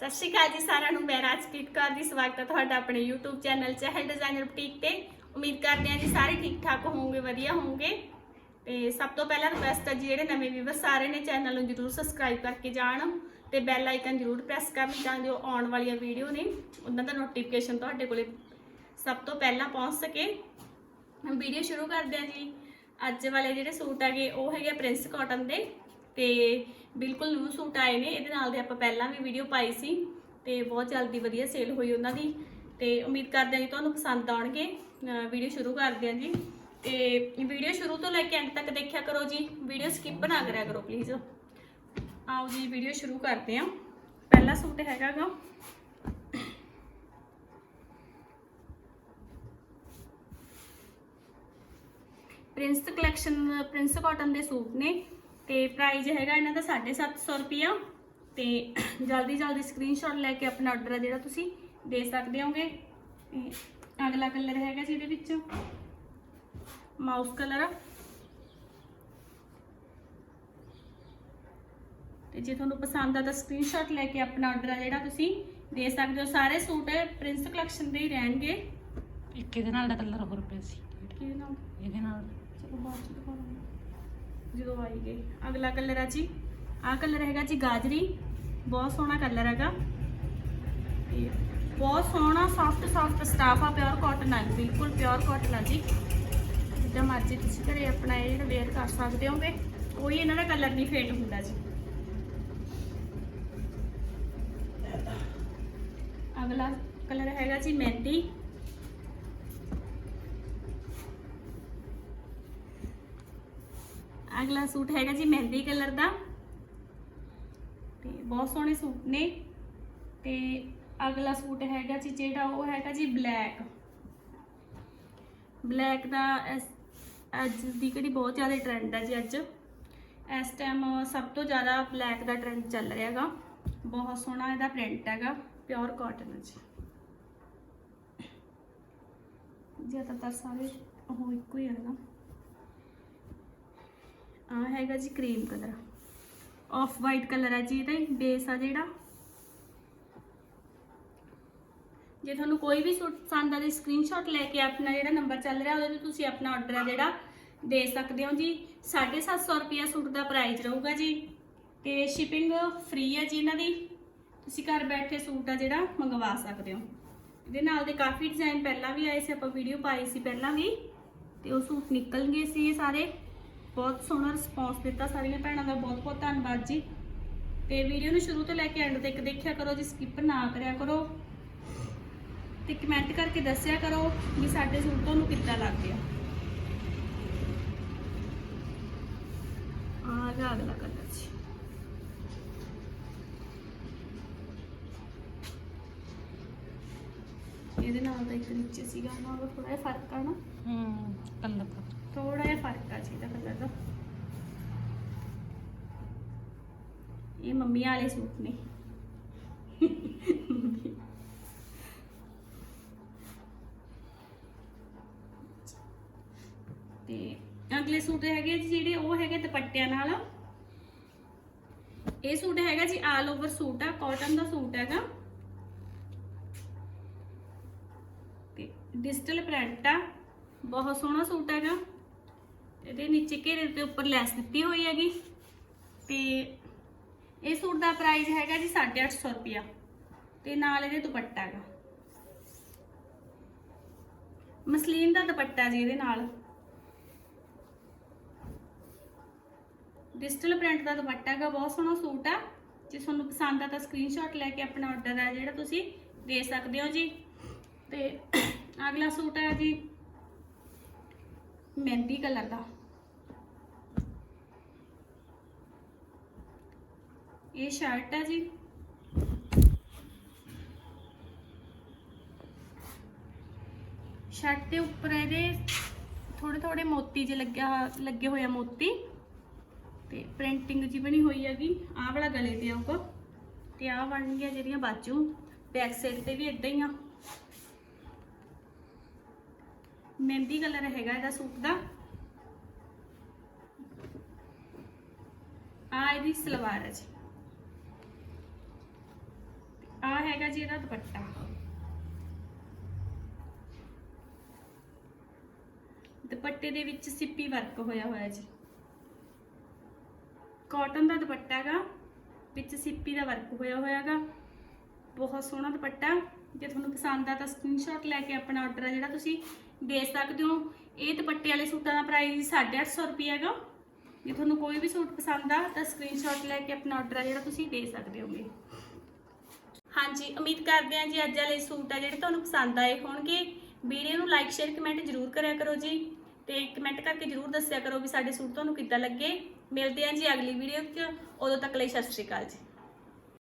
ਸਤਿ ਸ਼੍ਰੀ ਅਕਾਲ ਜੀ ਸਾਰਿਆਂ ਨੂੰ, ਮੈਂ ਰਾਜਪ੍ਰੀਤ ਕੌਰ ਜੀ ਸਵਾਗਤ ਹੈ ਤੁਹਾਡਾ ਆਪਣੇ YouTube channel Chahal designer boutique ਤੇ। ਉਮੀਦ ਕਰਦੇ ਹਾਂ ਜੀ ਸਾਰੇ ਠੀਕ ਠਾਕ ਹੋਵੋਗੇ, ਵਧੀਆ ਹੋਵੋਗੇ। ਤੇ ਸਭ ਤੋਂ ਪਹਿਲਾਂ ਰਿਕਵੈਸਟ ਹੈ ਜੀ, ਜਿਹੜੇ ਨਵੇਂ ਵੀਵਰ ਸਾਰੇ ਨੇ ਚੈਨਲ ਨੂੰ ਜਰੂਰ ਸਬਸਕ੍ਰਾਈਬ ਕਰਕੇ ਜਾਣ ਤੇ ਬੈਲ ਆਈਕਨ ਜਰੂਰ ਪ੍ਰੈਸ ਕਰਨ ਤਾਂ ਜੋ ਆਉਣ ਵਾਲੀਆਂ ਵੀਡੀਓ ਨੇ, ਉਹਨਾਂ ਦਾ ਨੋਟੀਫਿਕੇਸ਼ਨ ਤੁਹਾਡੇ ਕੋਲੇ ਸਭ ਤੋਂ ਪਹਿਲਾਂ ਪਹੁੰਚ ਸਕੇ। ਵੀਡੀਓ ਸ਼ੁਰੂ ਕਰਦੇ ਹਾਂ ਜੀ। ਅੱਜ ਵਾਲੇ ਜਿਹੜੇ ਸੂਟ ਹੈਗੇ, ਉਹ ਹੈਗੇ ਪ੍ਰਿੰਸ ਕਾਟਨ ਦੇ। ਤੇ ਬਿਲਕੁਲ ਨਿਊ ਸੂਟ ਆਏ ਨੇ, ਇਹਦੇ ਨਾਲ ਦੇ ਆਪਾਂ ਪਹਿਲਾਂ ਵੀ ਵੀਡੀਓ ਪਾਈ ਸੀ ਤੇ ਬਹੁਤ ਜਲਦੀ ਵਧੀਆ ਸੇਲ ਹੋਈ ਉਹਨਾਂ ਦੀ ਤੇ ਉਮੀਦ ਕਰਦੇ ਹਾਂ ਜੀ ਤੁਹਾਨੂੰ ਪਸੰਦ ਆਉਣਗੇ। ਵੀਡੀਓ ਸ਼ੁਰੂ ਕਰਦੇ ਹਾਂ ਜੀ ਤੇ ਵੀਡੀਓ ਸ਼ੁਰੂ ਤੋਂ ਲੈ ਕੇ ਐਂਡ ਤੱਕ ਦੇਖਿਆ ਕਰੋ ਜੀ ਵੀਡੀਓ ਸਕਿਪ ਨਾ ਕਰਿਆ ਕਰੋ ਪਲੀਜ਼ ਆਓ ਜੀ ਵੀਡੀਓ ਸ਼ੁਰੂ ਕਰਦੇ ਹਾਂ। ਪਹਿਲਾ ਸੂਟ ਹੈਗਾ ਗਾ। ਪ੍ਰਿੰਸ ਕਲੈਕਸ਼ਨ ਪ੍ਰਿੰਸ ਕਾਟਨ ਦੇ ਸੂਟ ਨੇ। ਤੇ ਪ੍ਰਾਈਸ ਹੈਗਾ ਇਹਨਾਂ ਦਾ 750 ਰੁਪਿਆ ਤੇ ਜਲਦੀ ਜਲਦੀ ਸਕਰੀਨਸ਼ਾਟ ਲੈ ਕੇ ਆਪਣਾ ਆਰਡਰ ਜਿਹੜਾ ਤੁਸੀਂ ਦੇ ਸਕਦੇ ਹੋਗੇ। ਅਗਲਾ ਕਲਰ ਹੈਗਾ ਜੀ ਇਹਦੇ ਵਿੱਚ। ਮਾਊਸ ਕਲਰ ਤੇ ਜੇ ਤੁਹਾਨੂੰ ਪਸੰਦ ਆ ਤਾਂ ਸਕਰੀਨਸ਼ਾਟ ਲੈ ਕੇ ਆਪਣਾ ਆਰਡਰ ਜਿਹੜਾ ਤੁਸੀਂ ਦੇ ਸਕਦੇ ਹੋ। ਸਾਰੇ ਸੂਟ ਪ੍ਰਿੰਸ ਕਲੈਕਸ਼ਨ ਦੇ ਹੀ ਰਹਿਣਗੇ। ਇੱਕ ਇਹਦੇ ਨਾਲ ਦਾ ਕਲਰ ਹੋਰ ਪਿਆ ਸੀ। ਕਿਹਦੇ ਨਾਲ? ਇਹਦੇ ਨਾਲ। ਚਲੋ ਬਾਅਦ ਚ ਦਿਖਾਉਂਗੀ ਜਦੋਂ ਆਈ ਗਈ। ਅਗਲਾ ਕਲਰ ਆ ਜੀ, ਆਹ ਕਲਰ ਹੈਗਾ ਜੀ ਗਾਜਰੀ। ਬਹੁਤ ਸੋਹਣਾ ਕਲਰ ਹੈਗਾ। ਤੇ ਬਹੁਤ ਸੋਹਣਾ ਸੌਫਟ ਸੌਫਟ ਸਟਾਫ ਆ ਪਿਓਰ ਕਾਟਨ ਆ ਬਿਲਕੁਲ ਪਿਓਰ ਕਾਟਨ ਆ ਜੀ। ਜਿੱਦਾਂ ਮਰਜ਼ੀ ਤੁਸੀਂ ਘਰੇ ਆਪਣਾ ਇਹ ਜਿਹੜਾ ਵੇਅਰ ਕਰ ਸਕਦੇ ਹੋਗੇ, ਕੋਈ ਇਹਨਾਂ ਦਾ ਕਲਰ ਨਹੀਂ ਫੇਡ ਹੁੰਦਾ ਜੀ। ਅਗਲਾ ਕਲਰ ਹੈਗਾ ਜੀ ਮਹਿੰਦੀ। ਅਗਲਾ ਸੂਟ ਹੈਗਾ ਜੀ ਮਹਿੰਦੀ ਕਲਰ ਦਾ। ਤੇ ਬਹੁਤ ਸੋਹਣੇ ਸੂਟ ਨੇ। ਤੇ ਅਗਲਾ ਸੂਟ ਹੈਗਾ ਜੀ ਜਿਹੜਾ ਉਹ ਹੈਗਾ ਜੀ ਬਲੈਕ। ਬਲੈਕ ਦਾ ਇਸ- ਅੱਜ ਦੀ ਕਿਹੜੀ ਬਹੁਤ ਜ਼ਿਆਦਾ ਟ੍ਰੈਂਡ ਹੈ ਜੀ ਅੱਜ। ਇਸ ਟਾਈਮ ਸਭ ਤੋਂ ਜ਼ਿਆਦਾ ਬਲੈਕ ਦਾ ਟ੍ਰੈਂਡ ਚੱਲ ਰਿਹਾ ਹੈਗਾ। ਬਹੁਤ ਸੋਹਣਾ ਇਹਦਾ ਪ੍ਰਿੰਟ ਹੈਗਾ ਪਿਓਰ ਕਾਟਨ ਹੈ ਜੀ। ਜ਼ਿਆਦਾਤਰ ਸਾਰੇ ਉਹ ਇੱਕੋ ਹੀ ਹੈਗਾ ਆ ਹੈਗਾ ਜੀ cream colour off white colour ਹੈ ਜੀ ਇਹਦਾ ਬੇਸ ਆ ਜਿਹੜਾ। ਜੇ ਤੁਹਾਨੂੰ ਕੋਈ ਵੀ ਸੂਟ ਪਸੰਦ ਆਵੇ ਸਕਰੀਨਸ਼ਾਟ ਲੈ ਕੇ ਆਪਣਾ ਜਿਹੜਾ ਨੰਬਰ ਚੱਲ ਰਿਹਾ, ਉਹਦੇ ਤੇ ਤੁਸੀਂ ਆਪਣਾ ਆਰਡਰ ਹੈ ਜਿਹੜਾ ਦੇ ਸਕਦੇ ਹੋ ਜੀ। 750 ਰੁਪਿਆ ਸੂਟ ਦਾ ਪ੍ਰਾਈਸ ਰਹੂਗਾ ਜੀ। ਤੇ ਸ਼ਿਪਿੰਗ ਫ੍ਰੀ ਹੈ ਜੀ ਇਹਨਾਂ ਦੀ। ਤੁਸੀਂ ਘਰ ਬੈਠੇ ਸੂਟ ਆ ਜਿਹੜਾ ਮੰਗਵਾ ਸਕਦੇ ਹੋ। ਇਹਦੇ ਨਾਲ ਦੇ ਕਾਫੀ ਡਿਜ਼ਾਈਨ ਪਹਿਲਾਂ ਵੀ ਆਏ ਸੀ, ਆਪਾਂ ਵੀਡੀਓ ਪਾਈ ਸੀ ਪਹਿਲਾਂ ਵੀ। ਤੇ ਉਹ ਸੂਟ ਨਿਕਲ ਗਏ ਸੀ ਇਹ ਸਾਰੇ। ਬਹੁਤ ਸੋਹਣਾ ਰਿਸਪੌਂਸ ਦਿੱਤਾ ਸਾਰੀਆਂ ਭੈਣਾਂ ਦਾ, ਬਹੁਤ ਬਹੁਤ ਧੰਨਵਾਦ ਜੀ। ਤੇ ਵੀਡੀਓ ਨੂੰ ਸ਼ੁਰੂ ਤੋਂ ਲੈ ਕੇ ਐਂਡ ਤੱਕ ਦੇਖਿਆ ਕਰੋ ਜੀ ਸਕਿਪ ਨਾ ਕਰਿਆ ਕਰੋ। ਤੇ ਕਮੈਂਟ ਕਰਕੇ ਦੱਸਿਆ ਕਰੋ ਵੀ ਸਾਡੇ ਸੂਟ ਤੁਹਾਨੂੰ ਕਿੱਦਾਂ ਲੱਗਦੇ ਆ ਆ ਗਿਆ ਅਗਲਾ ਕਲਰ ਜੀ। ਇਹਦੇ ਨਾਲ ਦਾ ਇੱਕ ਨੀਚੇ ਸੀਗਾ ਨਾ ਥੋੜਾ ਜਿਹਾ ਫ਼ਰਕ ਆ ਨਾ। ਹੂੰ ਕਲਰ ਦਾ ਥੋੜਾ ਜਿਹਾ ਫ਼ਰਕ ਆ ਜੀ ਕਲਰ ਦਾ। ਇਹ ਮੰਮੀ ਵਾਲੇ ਸੂਟ ਨੇ। ਤੇ ਅਗਲੇ ਸੂਟ ਹੈਗੇ ਜੀ ਜਿਹੜੇ, ਉਹ ਹੈਗੇ ਦੁਪੱਟਿਆਂ ਨਾਲ। ਇਹ ਸੂਟ ਹੈਗਾ ਜੀ ਆਲ ਓਵਰ ਸੂਟ ਆ ਕਾਟਨ ਦਾ ਸੂਟ ਹੈਗਾ। ਤੇ ਡਿਜੀਟਲ ਪ੍ਰਿੰਟ ਆ, ਬਹੁਤ ਸੋਹਣਾ ਸੂਟ ਹੈਗਾ। ਇਹਦੇ ਨੀਚੇ ਘੇਰੇ ਦੇ ਉੱਪਰ ਲੈਸ ਦਿੱਤੀ ਹੋਈ ਹੈਗੀ। ਤੇ ਇਹ ਸੂਟ ਦਾ ਪ੍ਰਾਈਸ ਹੈਗਾ ਜੀ 850 ਰੁਪਿਆ ਤੇ ਨਾਲ ਇਹਦੇ ਦੁਪੱਟਾ ਹੈਗਾ। ਮਸਲੀਨ ਦਾ ਦੁਪੱਟਾ ਜੀ ਇਹਦੇ ਨਾਲ। ਡਿਜੀਟਲ ਪ੍ਰਿੰਟ ਦਾ ਦੁਪੱਟਾ ਹੈਗਾ, ਬਹੁਤ ਸੋਹਣਾ ਸੂਟ ਆ। ਜੇ ਤੁਹਾਨੂੰ ਪਸੰਦ ਆ ਤਾਂ ਸਕਰੀਨਸ਼ਾਟ ਲੈ ਕੇ ਆਪਣਾ ਆਰਡਰ ਹੈ ਜਿਹੜਾ ਤੁਸੀਂ ਦੇ ਸਕਦੇ ਹੋ ਜੀ। ਤੇ ਅਗਲਾ ਸੂਟ ਹੈ ਜੀ ਮਹਿੰਦੀ ਕਲਰ ਦਾ। ਇਹ ਸ਼ਰਟ ਹੈ ਜੀ। ਸ਼ਰਟ ਦੇ ਉੱਪਰ ਇਹਦੇ ਥੋੜੇ ਥੋੜੇ ਮੋਤੀ ਜੇ ਲੱਗਿਆ ਲੱਗੇ ਹੋਏ ਆ ਮੋਤੀ। ਤੇ ਪ੍ਰਿੰਟਿੰਗ ਜੀ ਬਣੀ ਹੋਈ ਹੈਗੀ। ਆਹ ਵਾਲਾ ਗਲੇ ਤੇ ਆਊਗਾ। ਤੇ ਆਹ ਬਣਨਗੀਆਂ ਜਿਹੜੀਆਂ ਬਾਜੂ ਬੈਕ ਸਾਈਡ ਤੇ ਵੀ ਇਦਾਂ ਹੀ ਆ। ਮਹਿੰਦੀ ਕਲਰ ਹੈਗਾ ਇਹਦਾ ਸੂਟ ਦਾ। ਆ ਇਹਦੀ ਸਲਵਾਰ ਹੈ ਜੀ। ਹੈਗਾ ਜੀ ਇਹਦਾ ਦੁਪੱਟਾ। ਦੁਪੱਟੇ ਦੇ ਵਿੱਚ ਸਿੱਪੀ ਵਰਕ ਹੋਇਆ ਹੋਇਆ ਜੀ। ਕਾਟਨ ਦਾ ਦੁਪੱਟਾ ਹੈਗਾ, ਵਿੱਚ ਸਿੱਪੀ ਦਾ ਵਰਕ ਹੋਇਆ ਹੋਇਆ ਹੈਗਾ। ਬਹੁਤ ਸੋਹਣਾ ਦੁਪੱਟਾ। ਜੇ ਤੁਹਾਨੂੰ ਪਸੰਦ ਆ ਤਾਂ ਸਕਰੀਨਸ਼ਾਟ ਲੈ ਕੇ ਆਪਣਾ ਆਰਡਰ ਆ ਜਿਹੜਾ ਤੁਸੀਂ ਦੇ ਸਕਦੇ ਹੋ। ਇਹ ਦੁਪੱਟੇ ਵਾਲੇ ਸੂਟਾਂ ਦਾ ਪ੍ਰਾਈਸ 850 ਰੁਪਏ ਹੈਗਾ। ਜੇ ਤੁਹਾਨੂੰ ਕੋਈ ਵੀ ਸੂਟ ਪਸੰਦ ਆ, ਤਾਂ ਸਕਰੀਨਸ਼ਾਟ ਲੈ ਕੇ ਆਪਣਾ ਆਰਡਰ ਆ ਜਿਹੜਾ ਤੁਸੀਂ ਦੇ ਸਕਦੇ ਹੋਗੇ। ਹਾਂਜੀ, ਉਮੀਦ ਕਰਦੇ ਹਾਂ ਜੀ ਅੱਜ ਵਾਲੇ ਸੂਟ ਆ ਜਿਹੜੇ ਤੁਹਾਨੂੰ ਪਸੰਦ ਆਏ ਹੋਣਗੇ। ਵੀਡੀਓ ਨੂੰ ਲਾਈਕ ਸ਼ੇਅਰ ਕਮੈਂਟ ਜ਼ਰੂਰ ਕਰਿਆ ਕਰੋ ਜੀ। ਤੇ ਕਮੈਂਟ ਕਰਕੇ ਜ਼ਰੂਰ ਦੱਸਿਆ ਕਰੋ ਵੀ ਸਾਡੇ ਸੂਟ ਤੁਹਾਨੂੰ ਕਿੱਦਾਂ ਲੱਗੇ। ਮਿਲਦੇ ਹਾਂ ਜੀ ਅਗਲੀ ਵੀਡੀਓ 'ਚ। ਉਦੋਂ ਤੱਕ ਲਈ ਸਤਿ ਸ਼੍ਰੀ ਅਕਾਲ ਜੀ।